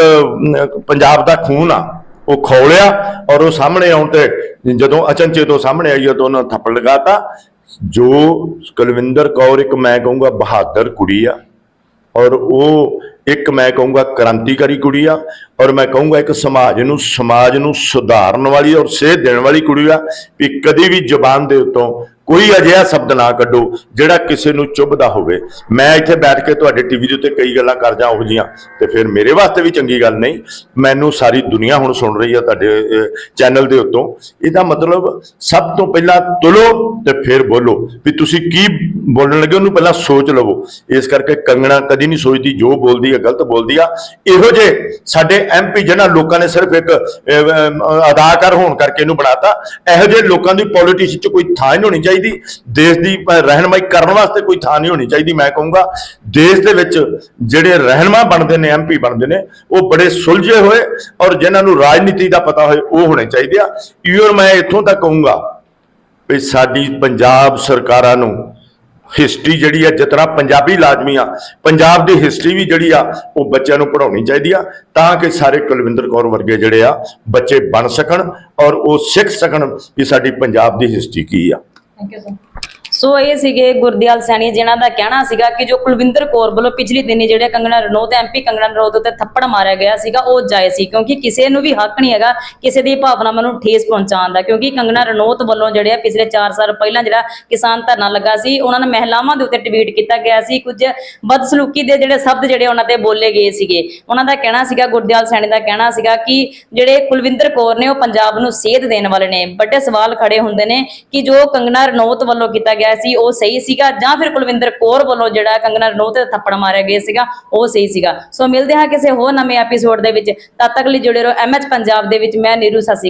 ਪੰਜਾਬ ਦਾ ਖੂਨ ਆ, ਉਹ ਖੌਲਿਆ ਔਰ ਉਹ ਸਾਹਮਣੇ ਆਉਣ ਤੇ ਜਦੋਂ ਅਚਨਚੇਤ ਤੋਂ ਸਾਹਮਣੇ ਆਈ ਤਾਂ ਉਹਨਾਂ ਥੱਪੜ ਲਗਾਤਾ। ਜੋ ਕੁਲਵਿੰਦਰ ਕੌਰ, ਇੱਕ ਮੈਂ ਕਹੂੰਗਾ ਬਹਾਦਰ ਕੁੜੀ ਆ ਔਰ ਉਹ ਇੱਕ ਮੈਂ ਕਹੂੰਗਾ ਕ੍ਰਾਂਤੀਕਾਰੀ ਕੁੜੀ ਆ ਔਰ ਮੈਂ ਕਹੂੰਗਾ ਇੱਕ ਸਮਾਜ ਨੂੰ ਸਮਾਜ ਨੂੰ ਸੁਧਾਰਨ ਵਾਲੀ ਔਰ ਸੇਧ ਦੇਣ ਵਾਲੀ ਕੁੜੀ ਆ। ਵੀ ਕਦੀ ਵੀ ਜ਼ਬਾਨ ਦੇ ਉੱਤੋਂ ਕੋਈ ਅਜਿਹਾ ਸ਼ਬਦ ਨਾ ਕੱਢੋ ਜਿਹੜਾ ਕਿਸੇ ਨੂੰ ਚੁੱਭਦਾ ਹੋਵੇ। ਮੈਂ ਇੱਥੇ ਬੈਠ ਕੇ ਤੁਹਾਡੇ ਟੀਵੀ ਦੇ ਉੱਤੇ ਕਈ ਗੱਲਾਂ ਕਰ ਜਾ ਉਹ ਜੀਆਂ ਤੇ ਫਿਰ ਮੇਰੇ ਵਾਸਤੇ ਵੀ ਚੰਗੀ ਗੱਲ ਨਹੀਂ। ਮੈਨੂੰ ਸਾਰੀ ਦੁਨੀਆ ਹੁਣ ਸੁਣ ਰਹੀ ਆ ਤੁਹਾਡੇ ਚੈਨਲ ਦੇ ਉੱਤੋਂ। ਇਹਦਾ ਮਤਲਬ ਸਭ ਤੋਂ ਪਹਿਲਾਂ ਤੁਲੋ ਤੇ ਫਿਰ ਬੋਲੋ। ਵੀ ਤੁਸੀਂ ਕੀ ਬੋਲਣ ਲੱਗੇ, ਉਹਨੂੰ ਪਹਿਲਾਂ ਸੋਚ ਲਵੋ। ਇਸ ਕਰਕੇ ਕੰਗਣਾ ਕਦੀ ਨਹੀਂ ਸੋਚਦੀ, ਜੋ ਬੋਲਦੀ ਹੈ ਗਲਤ ਬੋਲਦੀ ਆ। ਇਹੋ ਜੇ ਸਾਡੇ ਐਮਪੀ ਜਿਹਨਾਂ ਲੋਕਾਂ ਨੇ ਸਿਰਫ ਇੱਕ ਅਦਾਕਾਰ ਹੋਣ ਕਰਕੇ ਇਹਨੂੰ ਬਣਾਤਾ, ਇਹੋ ਜਿਹੇ ਲੋਕਾਂ ਦੀ ਪੋਲਿਟਿਕਸ 'ਚ ਕੋਈ ਥਾਂ ਨਹੀਂ ਹੋਣੀ ਚਾਹੀਦੀ ਦੇਸ਼ ਦੀ ਅਹ, ਰਹਿਨਮਾਈ ਕਰਨ ਵਾਸਤੇ ਕੋਈ ਥਾਂ ਨਹੀਂ ਹੋਣੀ ਚਾਹੀਦੀ ਮੈਂ ਕਹੂੰਗਾ। ਦੇਸ਼ ਦੇ ਵਿੱਚ ਜਿਹੜੇ ਰਹਿਨਮਾ ਬਣਦੇ ਨੇ ਐਮਪੀ ਬਣਦੇ ਨੇ ਉਹ ਬੜੇ ਸੁਲਝੇ ਹੋਏ ਔਰ ਜਿਨ੍ਹਾਂ ਨੂੰ ਰਾਜਨੀਤੀ ਦਾ ਪਤਾ ਹੋਏ ਉਹ ਹੋਣੇ ਚਾਹੀਦੇ ਆ। ਈਵਨ ਮੈਂ ਇੱਥੋਂ ਤੱਕ ਕਹੂੰਗਾ ਵੀ ਸਾਡੀ ਪੰਜਾਬ ਸਰਕਾਰਾਂ ਨੂੰ ਹਿਸਟਰੀ ਜਿਹੜੀ ਆ ਜਿਤਨਾ ਪੰਜਾਬੀ ਲਾਜ਼ਮੀ ਆ ਪੰਜਾਬ ਦੀ ਹਿਸਟਰੀ ਵੀ ਜਿਹੜੀ ਆ ਉਹ ਬੱਚਿਆਂ ਨੂੰ ਪੜਾਉਣੀ ਚਾਹੀਦੀ ਆ ਤਾਂ ਕਿ ਸਾਰੇ ਕੁਲਵਿੰਦਰ ਕੌਰ ਵਰਗੇ ਜਿਹੜੇ ਆ ਬੱਚੇ ਬਣ ਸਕਣ ਔਰ ਉਹ ਸਿੱਖ ਸਕਣ ਕਿ ਸਾਡੀ ਪੰਜਾਬ ਦੀ ਹਿਸਟਰੀ ਕੀ ਆ। ਥੈਂਕ ਯੂ ਸਰ ਸੋ ਇਹ ਸੀਗੇ ਗੁਰਦਿਆਲ ਸੈਣੀ ਜਿਨ੍ਹਾਂ ਦਾ ਕਹਿਣਾ ਸੀਗਾ ਕਿ ਜੋ ਕੁਲਵਿੰਦਰ ਕੌਰ ਵੱਲੋਂ ਪਿਛਲੇ ਦਿਨੀ ਜਿਹੜੇ ਕੰਗਣਾ ਰਣੌਤ ਐਮਪੀ ਕੰਗਣਾ ਰਣੌਤ ਉੱਤੇ ਥੱਪੜ ਮਾਰਿਆ ਗਿਆ ਸੀਗਾ, ਉਹ ਜਾਇਜ਼ ਸੀ ਕਿਉਂਕਿ ਕਿਸੇ ਨੂੰ ਵੀ ਹੱਕ ਨਹੀਂ ਹੈਗਾ ਕਿਸੇ ਦੀ ਭਾਵਨਾਵਾਂ ਨੂੰ ਠੇਸ ਪਹੁੰਚਾਉਣ ਦਾ ਕਿਉਂਕਿ ਕੰਗਣਾ ਰਣੌਤ ਵੱਲੋਂ ਜਿਹੜੇ ਪਿਛਲੇ 4 ਸਾਲ ਪਹਿਲਾਂ ਜਿਹੜਾ ਕਿਸਾਨ ਧਰਨਾ ਲੱਗਾ ਸੀ, ਉਹਨਾਂ ਨੇ ਮਹਿਲਾਵਾਂ ਦੇ ਉੱਤੇ ਟਵੀਟ ਕੀਤਾ ਗਿਆ ਸੀ, ਕੁਝ ਬਦਸਲੂਕੀ ਦੇ ਜਿਹੜੇ ਸ਼ਬਦ ਜਿਹੜੇ ਉਹਨਾਂ ਤੇ ਬੋਲੇ ਗਏ ਸੀਗੇ। ਉਹਨਾਂ ਦਾ ਕਹਿਣਾ ਸੀਗਾ, ਗੁਰਦਿਆਲ ਸੈਣੀ ਦਾ ਕਹਿਣਾ ਸੀਗਾ ਕਿ ਜਿਹੜੇ ਕੁਲਵਿੰਦਰ ਕੌਰ ਨੇ ਉਹ ਪੰਜਾਬ ਨੂੰ ਸੇਧ ਦੇਣ ਵਾਲੇ ਨੇ। ਵੱਡੇ ਸਵਾਲ ਖੜੇ ਹੁੰਦੇ ਨੇ ਕਿ ਜੋ ਕੰਗਣਾ ਰਣੌਤ ਵੱਲੋਂ ਕੀਤਾ ਗਿਆ ਸੀ, ਉਹ ਸਹੀ ਸੀਗਾ। ਜਾਂ ਫਿਰ ਕੁਲਵਿੰਦਰ ਕੌਰ ਵੱਲੋਂ ਜਿਹੜਾ ਕੰਗਣਾ ਰਣੌਤ ਤੇ ਥੱਪੜ ਮਾਰਿਆ ਗਿਆ ਸੀਗਾ, ਉਹ ਸਹੀ ਸੀਗਾ। ਸੋ ਮਿਲਦੇ ਹਾਂ ਕਿਸੇ ਹੋਰ ਨਵੇਂ ਐਪੀਸੋਡ ਦੇ ਵਿੱਚ। ਤਦ ਤੱਕ ਲਈ ਜੁੜੇ ਰਹੋ ਐਮਐਚ ਪੰਜਾਬ ਦੇ ਵਿੱਚ। ਮੈਂ ਨੀਰੂ ਸਸੀ